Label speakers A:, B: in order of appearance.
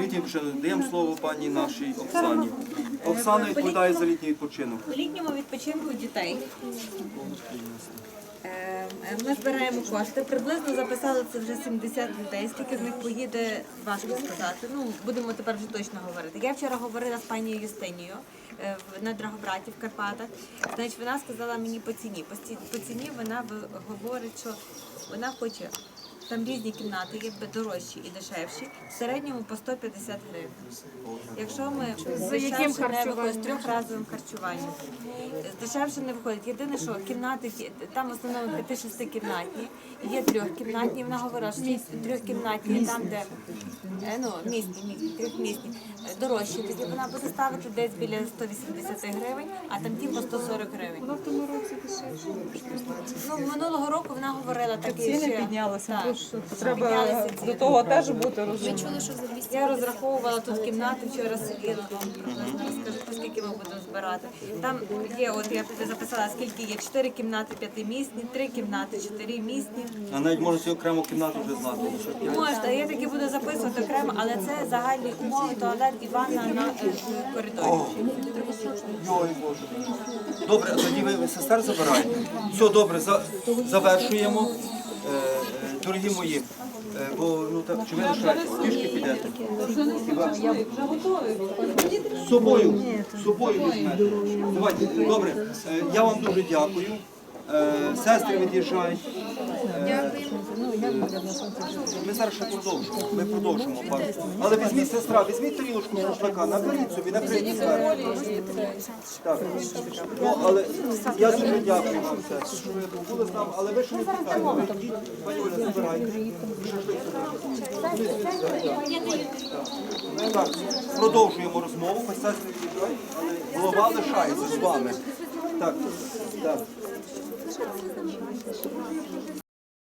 A: Літній відпочинок. Даємо слово пані нашій Оксані. Оксана відповідає за літній відпочинок.
B: У літньому відпочинку дітей е, ми збираємо кошти. Приблизно записали це вже 70 людей. Скільки з них поїде, важко сказати. Ну будемо тепер вже точно говорити. Я вчора говорила з пані Юстинією е, на Драгобраті в Карпатах. Значить, вона сказала мені по ціні. По ціні вона говорить, що вона хоче. Там різні кімнати, є дорожчі і дешевші, в середньому по 150 гривень. Якщо ми дешевше не виходить з трьохразовим харчуванням, дешевше не виходить. Єдине, що кімнати там в основному 5-6 кімнатні, є трьохкімнатні. Вона говорила, що ці трьохкімнатні там, де е, ну місні, місні, трьохмісні, е, дорожчі. Тоді вона буде ставити десь біля 180 гривень, а там ті по 140 гривень.
C: Воно в тому році дешевше.
B: Ну минулого року вона говорила таке.
C: Ціни
B: ще-
C: піднялися. Тож треба до того теж бути розумним.
B: Я розраховувала тут кімнати, вчора сиділа вам приблизно розкажу, скільки ми будемо збирати. Там є, от я записала, скільки є чотири кімнати п'ятимісні, три кімнати, чотири місні.
A: А навіть можна окрему кімнату вже знати. що.
B: Можете, я таки буду записувати окремо, але це загальні умови, туалет і ванна на е, коридорі.
A: Йой, Боже. Добре, а тоді ви, ви сестер забираєте. Все добре, за, завершуємо. Дорогі мої, е, бо ну так чи ви лишаєтесь? Пішки підете? Хіба? З собою, з собою візьмете. Давайте, добре. Е, я вам дуже дякую. Е, сестри від'їжджають. Е, Ми зараз ще продовжимо. Ми продовжимо пару. Але візьміть сестра, візьміть тарілочку шашлика, наберіть собі, накрийте зверху. Так. Ну, але я дуже дякую вам, сестри, що ви були з нами, але ви ще не тікайте. Ви йдіть, пані Оля, забирайте. Шашлик забирайте. Так, продовжуємо розмову, голова лишається з вами. Так, так.